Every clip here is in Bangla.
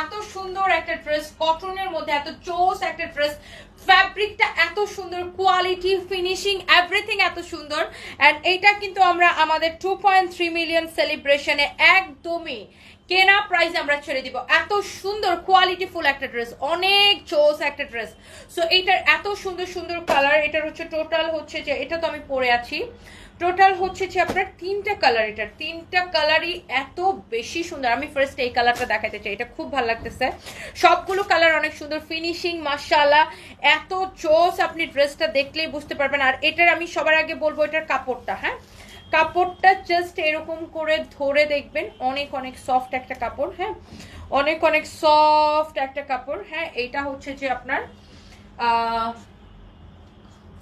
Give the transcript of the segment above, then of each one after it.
এত সুন্দর একটা ড্রেস কটনের মধ্যে এত চোস একটা ড্রেস ফ্যাব্রিকটা এত সুন্দর কোয়ালিটি ফিনিশিং এভরিথিং এত সুন্দর। অ্যান্ড এইটা কিন্তু আমরা আমাদের টু পয়েন্ট থ্রি মিলিয়ন সেলিব্রেশনে একদমই কেনা প্রাইস আমরা ছেড়ে দিব। এত সুন্দর কোয়ালিটি ফুল একটা ড্রেস অনেক চোস একটা ড্রেস সো এইটার এত সুন্দর সুন্দর কালার এটার হচ্ছে টোটাল হচ্ছে যে, এটা তো আমি পরে আছি। টোটাল হচ্ছে যে আপনার তিনটা কালার এটার। তিনটা কালারই এত বেশি সুন্দর। আমি ফার্স্ট এই কালারটা দেখাতে চাই, এটা খুব ভালো লাগতেছে। সবগুলো কালার অনেক সুন্দর ফিনিশিং মাশাআল্লাহ এত চোস আপনি ড্রেসটা দেখলেই বুঝতে পারবেন। আর এটার আমি সবার আগে বলব, এটার কাপড়টা হ্যাঁ? কাপড়টা জাস্ট এরকম করে ধরে দেখবেন, অনেক অনেক সফট একটা কাপড় হ্যাঁ? অনেক অনেক সফট একটা কাপড় হ্যাঁ? এইটা হচ্ছে যে আপনার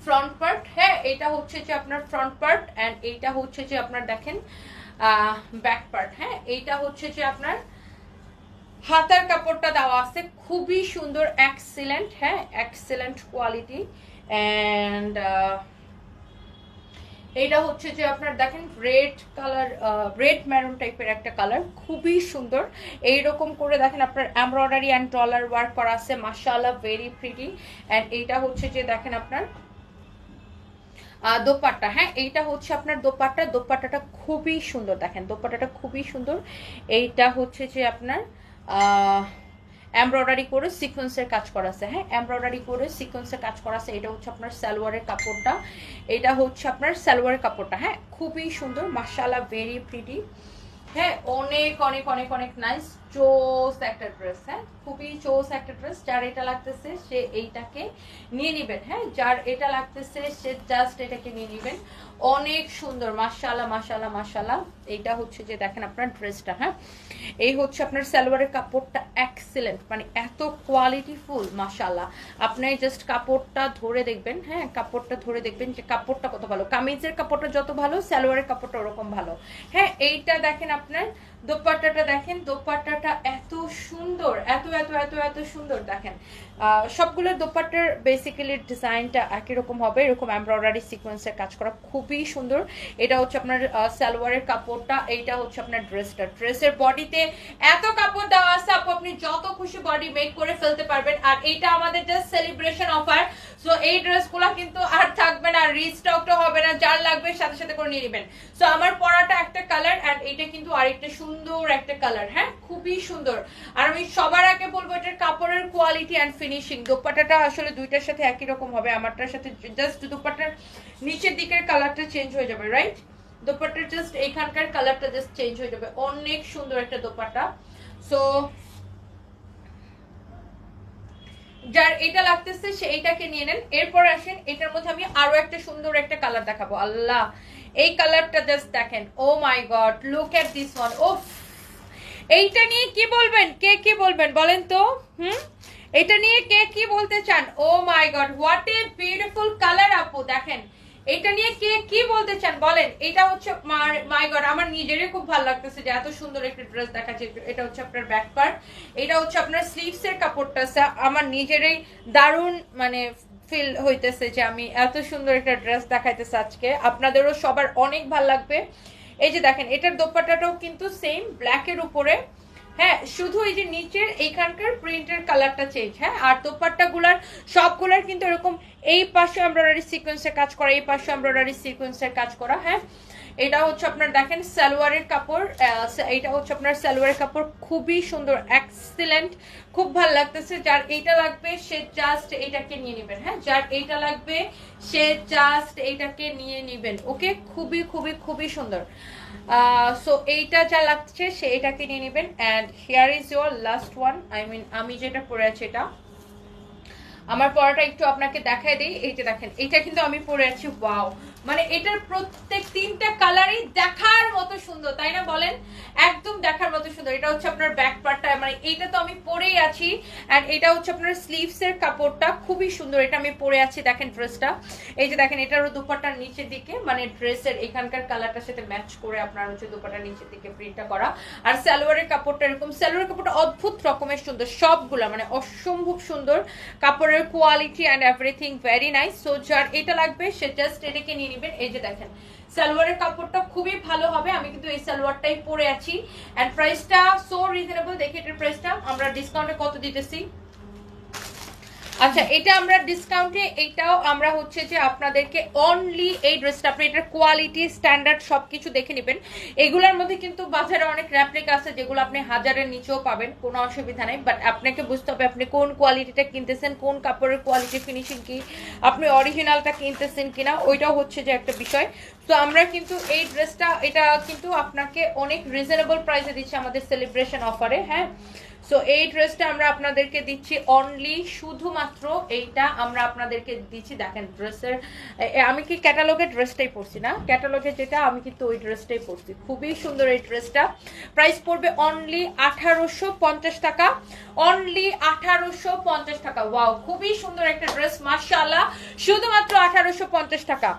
ফ্রন্ট পার্ট হ্যাঁ? এটা হচ্ছে যে আপনার ফ্রন্ট পার্ট অ্যান্ড এইটা হচ্ছে যে আপনার দেখেন ব্যাক পার্ট হ্যাঁ? এইটা হচ্ছে যে আপনার হাতার কাপড়টা দেওয়া আছে, খুবই সুন্দর এক্সিলেন্ট হ্যাঁ? এক্সিলেন্ট কোয়ালিটি অ্যান্ড এইটা হচ্ছে যে আপনার দেখেন রেড কালার রেড ম্যারুন টাইপের একটা কালার খুবই সুন্দর। এই রকম করে দেখেন আপনার এমব্রয়ডারি অ্যান্ড ডলার ওয়ার্ক করা আছে, মাশাআল্লাহ ভেরি প্রিটি অ্যান্ড এইটা হচ্ছে যে দেখেন আপনার দোপাট্টা। হ্যাঁ এইটা হচ্ছে আপনার দোপাট্টা। দোপাট্টাটা খুবই সুন্দর, দেখেন, দোপাট্টাটা খুবই সুন্দর। এইটা হচ্ছে যে আপনার এমব্রয়ডারি করে সিকোয়েন্সের কাজ করা আছে। হ্যাঁ এমব্রয়ডারি করে সিকোয়েন্সের কাজ করা আছে। এটা হচ্ছে আপনার সালোয়ারের কাপড়টা। এটা হচ্ছে আপনার সালোয়ারের কাপড়টা। হ্যাঁ খুবই সুন্দর, মাশাআল্লাহ ভেরি প্রিটি হ্যাঁ অনেক অনেক অনেক অনেক নাইস চোস একটা ড্রেস হ্যাঁ? খুবই চোস একটা ড্রেস যার এটা লাগতেছে সে এইটাকে নিয়ে নিবেন হ্যাঁ? যার এটা লাগতেছে সে জাস্ট এটাকে নিয়ে নিবেন। অনেক সুন্দর, মাশাআল্লাহ মাশাআল্লাহ মাশাআল্লাহ। এইটা হচ্ছে যে দেখেন আপনার ড্রেসটা হ্যাঁ? এই হচ্ছে আপনার সালোয়ারের কাপড়টা এক্সেলেন্ট মানে এত কোয়ালিটিফুল মাশাআল্লাহ। আপনি জাস্ট কাপড়টা ধরে দেখবেন হ্যাঁ? কাপড়টা ধরে দেখবেন যে কাপড়টা কত ভালো। কামিজের কাপড়টা যত ভালো, সালোয়ারের কাপড়টা ওরকম ভালো। হ্যাঁ? এইটা দেখেন আপনার দোপাট্টাটা দেখেন, দোপাট্টাটা এত সুন্দর, এত এত এত এত সুন্দর দেখেন। সবগুলো দোপাট্টার বেসিক্যালি ডিজাইনটা একই রকম হবে, এরকম এমব্রয়ডারি সিকোয়েন্সের কাজ করা খুবই সুন্দর। এটা হচ্ছে আপনার সালোয়ারের কাপড়টা, এইটা হচ্ছে আপনার ড্রেসটা ড্রেসের বডিতে এত কাপড় দেওয়া আছে, আপু, আপনি যত খুশি বডি মেক করে ফেলতে পারবেন। আর এইটা আমাদের জাস্ট সেলিব্রেশন অফার সো এই ড্রেসগুলো কিন্তু আর থাকবে না রিস্টকটা হবে না, যার লাগবে সাথে সাথে করে নিয়ে নেবেন। সো আমার পরাটা একটা কালার এন্ড এটা কিন্তু আরেকটা সুন্দর একটা কালার হ্যাঁ? খুবই সুন্দর। আর আমি সবার আগে বলব, এটার কাপড়ের কোয়ালিটি অ্যান্ড ফিনিশিং দোপাট্টাটা আসলে দুইটার সাথে একই রকম হবে, আমারটার সাথে জাস্ট দোপাট্টার নিচের দিকের কালারটা চেঞ্জ হয়ে যাবে রাইট দোপাট্টার জাস্ট এখানকার কালারটা জাস্ট চেঞ্জ হয়ে যাবে। অনেক সুন্দর একটা দোপাট্টা। সো যার এটা লাগতেছে, সে এটাকে নিয়ে নেন। এরপর আসেন, এটার মধ্যে আমি আরও একটা সুন্দর একটা কালার দেখাবো। আল্লাহ, এই কালারটা জাস্ট দেখেন। ও my god look at this one ও এইটা নিয়ে কি বলবেন? কে কি বলবেন বলেন তো? হুম? এটা নিয়ে কে কি বলতে চান? ও my god what a beautiful colour আপু, দেখেন। এটা নিয়ে কে কি বলতে চান? বলেন এটা হচ্ছে মাই গড আমার নিজেরই খুব ভালো লাগতেছে যে এত সুন্দর একটা ড্রেস দেখাচ্ছে। এটা হচ্ছে আপনার ব্যাক পার্ট এটা হচ্ছে আপনার স্লিভস এর কাপড়টা আমার নিজেরই দারুণ মানে ফিল হইতেছে যে আমি এত সুন্দর একটা ড্রেস দেখাইতেছে আজকে। আপনাদেরও সবার অনেক ভালো লাগবে। এই যে দেখেন, এটার দোপাট্টাটাও কিন্তু সেম ব্ল্যাকের উপরে। হ্যাঁ শুধু এই যে নিচের, এইখানকার প্রিন্টের কালারটা চেঞ্জ হ্যাঁ? আর দোপাট্টা গুলার সবগুলার কিন্তু এরকম এই পাশে এমব্রয়ডারি সিকোয়েন্সের কাজ করা, এই পাশে এমব্রয়ডারি সিকোয়েন্সের কাজ করা হ্যাঁ? এটা হচ্ছে আপনার দেখেন সালোয়ারের কাপড় এটা হচ্ছে আপনার সালোয়ারের কাপড়, খুবই সুন্দর এক্সিলেন্ট খুব ভালো লাগতেছে। যার এইটা লাগবে, সে জাস্ট এইটাকে নিয়ে নেবেন হ্যাঁ? যার এইটা লাগবে, সে জাস্ট এইটাকে নিয়ে নেবেন, ওকে? খুবই খুবই খুবই সুন্দর। সো এইটা যা লাগছে, সে এটাকে নিয়ে নেবেন and here is your last one I mean আমি যেটা পরে আছি এটা। আমার পড়াটা একটু আপনাকে দেখাই দিই। এই যে দেখেন এটা কিন্তু আমি পরে আছি, ওয়াও। মানে এটার প্রত্যেক তিনটা কালারই দেখার মতো সুন্দর, তাই না বলেন? একদম দেখার মতো সুন্দর। এটা হচ্ছে আপনার ব্যাক পার্টটা মানে এইটা তো আমি পরেই আছি। এন্ড এটা হচ্ছে আপনার স্লিভস এর কাপড়টা, খুবই সুন্দর। এটা আমি পরে আছি, দেখেন ড্রেসটা এই যে দেখেন, এটারও দুপাট্টার নিচের দিকে মানে ড্রেসের এখানকার কালারটার সাথে ম্যাচ করে আপনার হচ্ছে দুপাট্টার নিচের দিকে প্রিন্টটা করা। আর সালোয়ারের কাপড়টা এরকম। সালোয়ারের কাপড়টা অদ্ভুত রকমের সুন্দর, সবগুলা মানে অসম্ভব সুন্দর। কাপড়ের quality and everything very nice so যার এটা লাগবে, সে জাস্ট এটাকে নিয়ে নেবেন। এই যে দেখেন সালোয়ারের কাপড়টা খুবই ভালো হবে। আমি কিন্তু এই সালোয়ারটাই পরে আছি। অ্যান্ড প্রাইসটা সো রিজনেবল দেখি এটার প্রাইসটা আমরা ডিসকাউন্টে কত দিতেছি? আচ্ছা এটা আমরা ডিসকাউন্টে এটাও আমরা হচ্ছে যে আপনাদেরকে অনলি এই ড্রেসটা আপনি এটার কোয়ালিটি স্ট্যান্ডার্ড সব কিছু দেখে নেবেন। এগুলোর মধ্যে কিন্তু বাজারে অনেক র্যাপ্লিক আছে যেগুলো আপনি হাজারের নিচেও পাবেন, কোনো অসুবিধা নেই। বাট আপনাকে বুঝতে হবে আপনি কোন কোয়ালিটিটা কিনতেছেন, কোন কাপড়ের কোয়ালিটি ফিনিশিং কি, আপনি অরিজিনালটা কিনতেছেন কিনা, ওইটাও হচ্ছে যে একটা বিষয়। তো আমরা কিন্তু এই ড্রেসটা এটা কিন্তু আপনাকে অনেক রিজনেবল প্রাইসে দিচ্ছি আমাদের সেলিব্রেশন অফারে হ্যাঁ? সো এই ড্রেসটা আমরা আপনাদেরকে দিচ্ছি অনলি শুধুমাত্র এইটা আমরা আপনাদেরকে দিচ্ছি। দেখেন ড্রেসের আমি কি ক্যাটালগের ড্রেসটাই পরছি না? ক্যাটালগে যেটা, আমি কিন্তু ওই ড্রেসটাই পরছি। খুবই সুন্দর এই ড্রেসটা প্রাইস পড়বে অনলি আঠারোশো পঞ্চাশ টাকা। অনলি আঠারোশো পঞ্চাশ টাকা। ওয়াও খুবই সুন্দর একটা ড্রেস মার্শাল্লাহ শুধুমাত্র আঠারোশো পঞ্চাশ টাকা।